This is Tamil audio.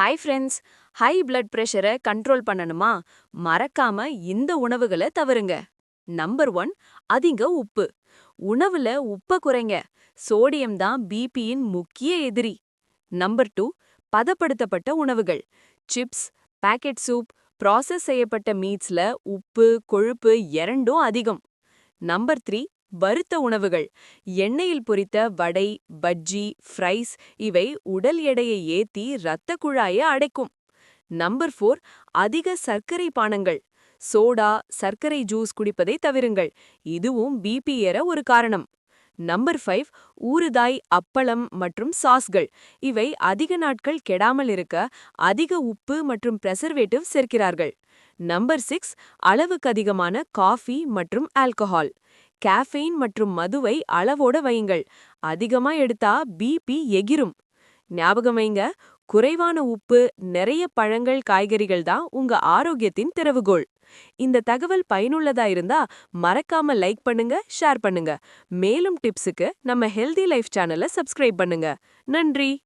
ஹாய் ஃப்ரெண்ட்ஸ் ஹை பிளட் ப்ரெஷரை கண்ட்ரோல் பண்ணணுமா? மறக்காம இந்த உணவுகளை தவறுங்க. நம்பர் ஒன் அதிக உப்பு. உணவுல உப்ப குறைங்க. சோடியம் தான் பிபியின் முக்கிய எதிரி. நம்பர் டூ பதப்படுத்தப்பட்ட உணவுகள். சிப்ஸ் பாக்கெட் சூப் ப்ராசஸ் செய்யப்பட்ட மீட்ஸ்ல உப்பு கொழுப்பு இரண்டும் அதிகம். நம்பர் த்ரீ வறுத்த உணவுகள். எண்ணெயில் பொரித்த வடை பஜ்ஜி ஃப்ரைஸ் இவை உடல் எடையை ஏத்தி இரத்த குழாயை அடைக்கும். நம்பர் ஃபோர் அதிக சர்க்கரை பானங்கள். சோடா சர்க்கரை ஜூஸ் குடிப்பதை தவிருங்கள். இதுவும் பிபி ஏற ஒரு காரணம். நம்பர் ஃபைவ் ஊறுதாய் அப்பளம் மற்றும் சாஸ்கள். இவை அதிக நாட்கள் கெடாமல் இருக்க அதிக உப்பு மற்றும் பிரசர்வேட்டிவ் சேர்க்கிறார்கள். நம்பர் சிக்ஸ் அளவுக்கு அதிகமான காஃபி மற்றும் ஆல்கஹால் கேஃபெயின் மற்றும் மதுவை அளவோட வையுங்கள். அதிகமா எடுத்தா பிபி எகிரும். ஞாபகம் வைங்க குறைவான உப்பு நிறைய பழங்கள் காய்கறிகள் தான் உங்க ஆரோக்கியத்தின் திறவுகோள். இந்த தகவல் பயனுள்ளதா இருந்தா மறக்காம லைக் பண்ணுங்க ஷேர் பண்ணுங்க. மேலும் டிப்ஸுக்கு நம்ம ஹெல்தி லைஃப் சேனலை சப்ஸ்கிரைப் பண்ணுங்க. நன்றி!